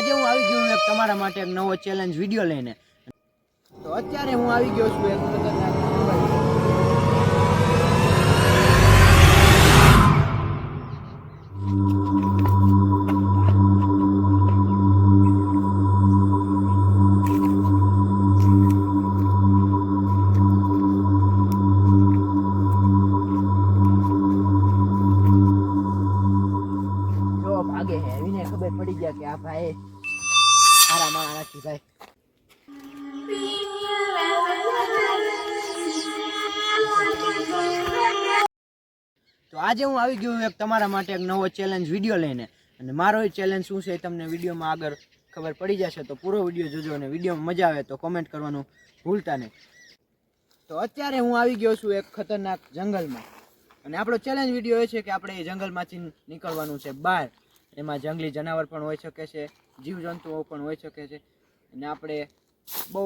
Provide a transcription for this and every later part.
આજે હું આવી ગયો એક તમારા માટે એક નવો ચેલેન્જ વીડિયો લઈને. તો અત્યારે હું આવી ગયો છું એક ભાઈ તો આજે હું આવી ગયો એક તમારા માટે એક નવો ચેલેન્જ વીડિયો લઈને. અને મારો એ ચેલેન્જ શું છે એ તમને વિડીયોમાં આગળ ખબર પડી જશે, તો પૂરો વીડિયો જોજો અને વિડીયોમાં મજા આવે તો કોમેન્ટ કરવાનું ભૂલતા નહીં. તો અત્યારે હું આવી ગયો છું એક ખતરનાક જંગલમાં. અને આપણો ચેલેન્જ વીડિયો એ છે કે આપણે એ જંગલમાંથી નીકળવાનું છે બહાર. એમાં જંગલી જનાવર પણ હોઈ શકે છે, જીવજંતુઓ પણ હોઈ શકે છે. અને આપણે બહુ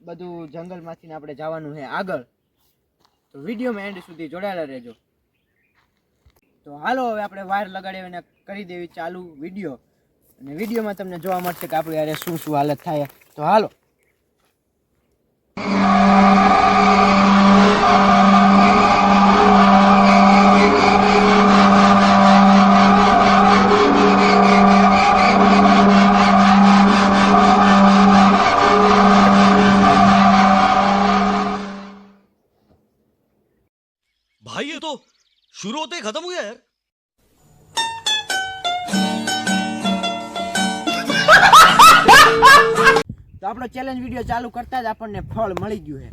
બધું જંગલમાંથી આપણે જવાનું છે આગળ. તો વિડીયોમાં એન્ડ સુધી જોડાયેલા રહેજો. તો હાલો, હવે આપણે વાયર લગાડી અને કરી દેવી ચાલુ વીડિયો અને વિડીયોમાં તમને જોવા મળશે કે આપણે યારે શું શું હાલત થાય. તો હાલો. भाई ये तो शुरू होते ही खत्म हो गया यार તો આપણો ચેલેન્જ વિડીયો ચાલુ કરતા જ આપણને ફળ મળી ગયું છે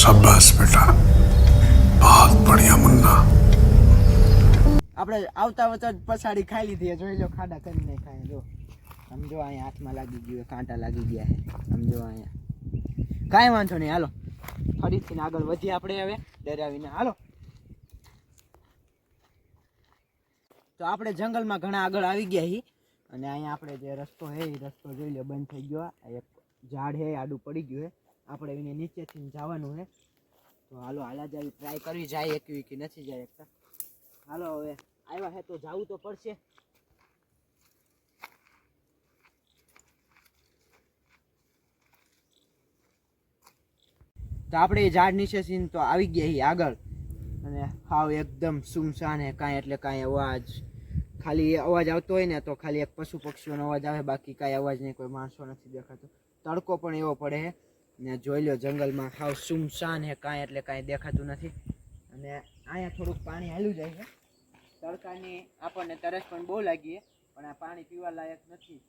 शाबाश बेटा बहुत बढ़िया मुन्ना આપણે આવતા વખત જ પછાડી ખાઈ લીધી છે. જોઈ લો ખાડા કરીને ખાય જો સમજો અહીંયા હાથમાં લાગી ગયું છે, કાંટા લાગી ગયા છે સમજો અહીંયા કાંઈ વાંધો નહીં હાલો ફરીથી આગળ વધીએ આપણે હવે ડરાવીને હાલો તો આપણે જંગલમાં ઘણા આગળ આવી ગયા છીએ અને અહીંયા આપણે જે રસ્તો છે એ રસ્તો જોઈ લો, બંધ થઈ ગયો. એક ઝાડ છે આડું પડી ગયું છે આપણે એને નીચેથી જવાનું છે તો હાલો, હાલા જાવી ટ્રાય કરવી, જાય એકવી કે નથી જાય એકતા હાલો, હવે આવ્યા હે તો જાવું તો પડશે. તો આપણે એ ઝાડ નીચે છીએ તો આવી ગયા હી આગળ. અને હાવ એકદમ સુમસાન હે કાંઈ એટલે કાંઈ અવાજ. ખાલી અવાજ આવતો હોય ને તો ખાલી એક પશુ પક્ષીઓનો અવાજ આવે, બાકી કાંઈ અવાજ નહીં, કોઈ માણસો નથી દેખાતો. તડકો પણ એવો પડે છે ને જોઈ લો જંગલમાં હાવ સુમસાન હે કાંઈ એટલે કાંઈ દેખાતું નથી. અને અહીંયા થોડુંક પાણી હાલ્યું જાય છે. તડકાની આપણને તરસ પણ બહુ લાગી પણ આ પાણી પીવા લાયક નથી.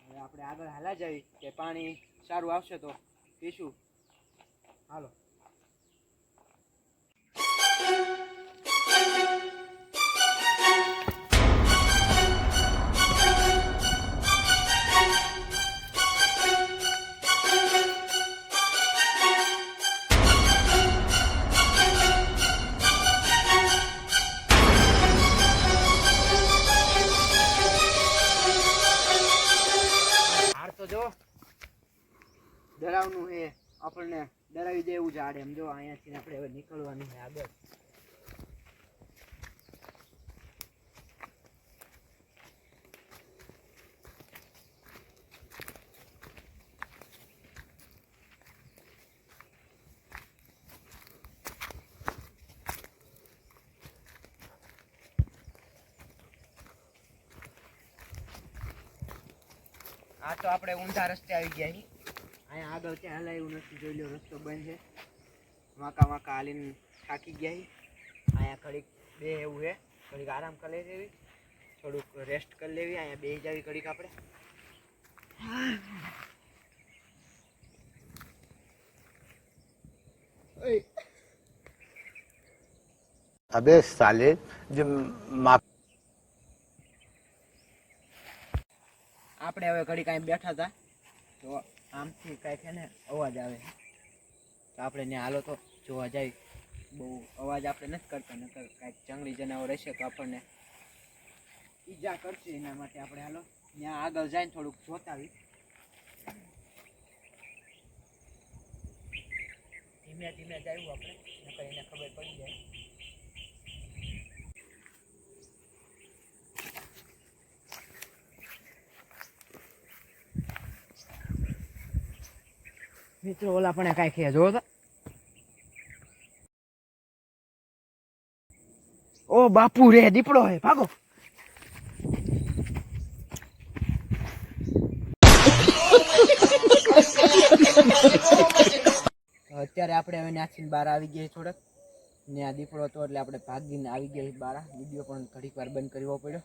હવે આપણે આગળ હાલા જઈએ કે પાણી સારું આવશે તો પીશું. હાલો. જો. ડરાવનું છે આપણને ડરાવી દે એવું ઝાડ એમ. જો અહીંયાથી આપણે હવે નીકળવાનું છે આગળ. આ તો આપણે ઊંધા રસ્તે આવી ગયા છીએ. અહીંયા આગળ ક્યાં એવું નથી જોઈ લો રસ્તો બંધ છે. વાંકા વાંકા હાલીને થાકી ગયા અહીંયા ઘડીક બે એવું છે ઘડીક આરામ કરી લેવી. થોડુંક રેસ્ટ કરી લેવી અહીંયા બે જાવી ઘડીક આપણે. અબે સાલે જે માપ આપણે હવે ઘડી કાંઈ બેઠા હતા. તો આમથી કાંઈક છે ને અવાજ આવે. તો આપણે ત્યાં હાલો તો જોવા જાય બહુ અવાજ આપણે નથી કરતા, નકર કાંઈક જંગલી જનાવર હશે તો આપણને ઈજા કરશે. એના માટે આપણે હાલો ત્યાં આગળ જઈને થોડુંક જોતાવી ધીમે ધીમે જવું આપણે, નકર એને ખબર પડી જાય. મિત્રો, ઓલા પણ કાંઈ ખે જોવો તો. ઓ, બાપુ રે, દીપડો હે, ભાગો. અત્યારે આપણે હવે નાચીને બહાર આવી ગયા થોડાક. ને આ દીપડો હતો એટલે આપણે ભાગીને આવી ગયા બહાર. વીડિયો પણ ઘડીક વાર બંધ કરવો પડ્યો.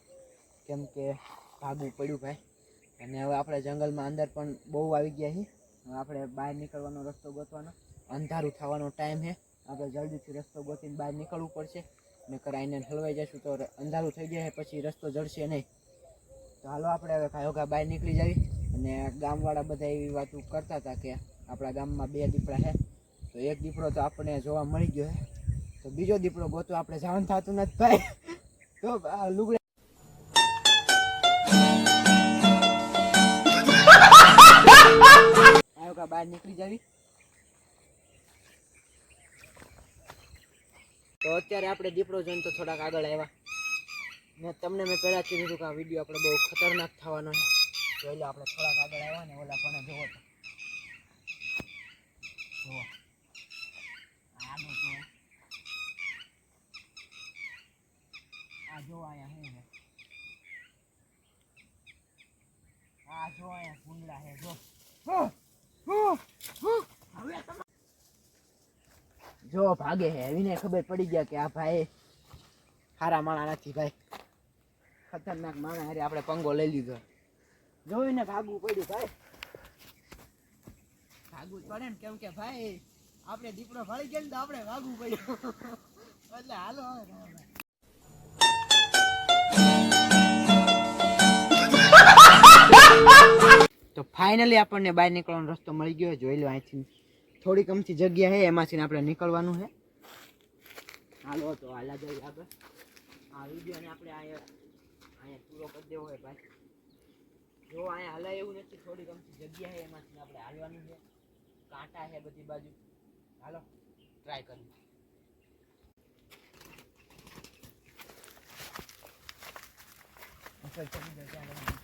કેમ કે ભાગવું પડ્યું ભાઈ. અને હવે આપણે જંગલમાં અંદર પણ બહુ આવી ગયા છીએ. આપણે બહાર નીકળવાનો રસ્તો ગોતવાનો. અંધારું થવાનો ટાઈમ છે આપણે જલ્દીથી રસ્તો ગોતીને બહાર નીકળવું પડશે. નકર આઈને હલવાઈ જશું તો અંધારું થઈ જાય પછી રસ્તો જડશે નહીં. તો હાલો આપણે હવે ખાયોગા બહાર નીકળી જાવી. અને ગામવાળા બધા એવી વાતો કરતા હતા કે આપણા ગામમાં બે દીપડા છે તો એક દીપડો તો આપણને જોવા મળી ગયો છે તો બીજો દીપડો ગોતો આપણે જવાનું થતું નથી ભાઈ. તો લુગડા ખાયોગા બહાર નીકળી જવી. તો અત્યારે આપણે દીપડો જોઈને તો થોડાક આગળ આવ્યા. મેં તમને મેં પહેલાં કીધું હતું કે આ વીડિયો આપણે બહુ ખતરનાક થવાનો છે. જોઈ લો, આપણે થોડાક આગળ આવ્યા ને, ઓલા પણ જોવો તો. જુઓ આ જો અહીંયા શું આ જો અહીંયા કુંડલા છે જો. જો, ભાગે હે. એવીને ખબર પડી ગયા કે આ ભાઈ સારા માણા નથી ભાઈ. ખતરનાક માણા હારે આપણે પંગો લઈ લીધો. જોઈને ભાગવું પડ્યું ભાઈ. ભાગવું પડે ને કેમ કે ભાઈ, આપણે દીપડો ફાળી ગયો તો આપણે ભાગવું પડ્યું. એટલે હાલો તો ફાઇનલી આપણને બહાર નીકળવાનો રસ્તો મળી ગયો. જોઈ લો અહીંથી. થોડીક અમથી જગ્યા છે એમાંથી આપણે નીકળવાનું છે હાલો તો હાલા જઈએ આગળ. આ વિડીયોને આપણે અહીંયા અહીંયા પૂરો કરી દેવો હોય ભાઈ. જો અહીંયા હલાય એવું નથી થોડીક અમથી જગ્યા છે એમાંથી આપણે હાલવાનું છે કાંટા છે બધી બાજુ. હાલો ટ્રાય કરીએ. ઉપર ચડી જાઓ,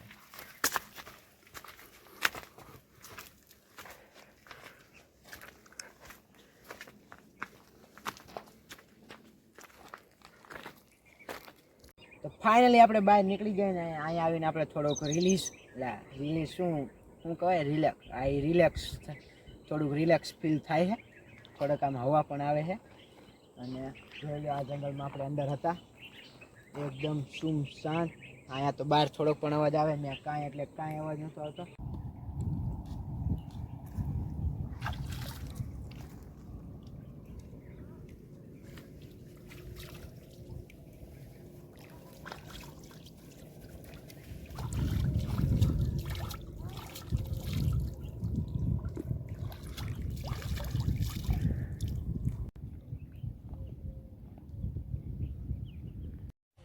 તો ફાઇનલી આપણે બહાર નીકળી ગયા ને અહીંયા આવીને આપણે થોડોક રિલીઝ એટલે રિલીઝ શું શું કહેવાય? રિલેક્સ આ રિલેક્સ થોડુંક રિલેક્સ ફીલ થાય છે. થોડોક આમ હવા પણ આવે છે. અને જોઈ લો આ જંગલમાં આપણે અંદર હતા. એકદમ સુમ શાંત અહીંયા તો બહાર થોડોક પણ અવાજ આવે. ને કાંઈ એટલે કાંઈ અવાજ નહોતો આવતો.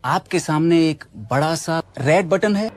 आपके सामने एक बड़ा सा रेड बटन है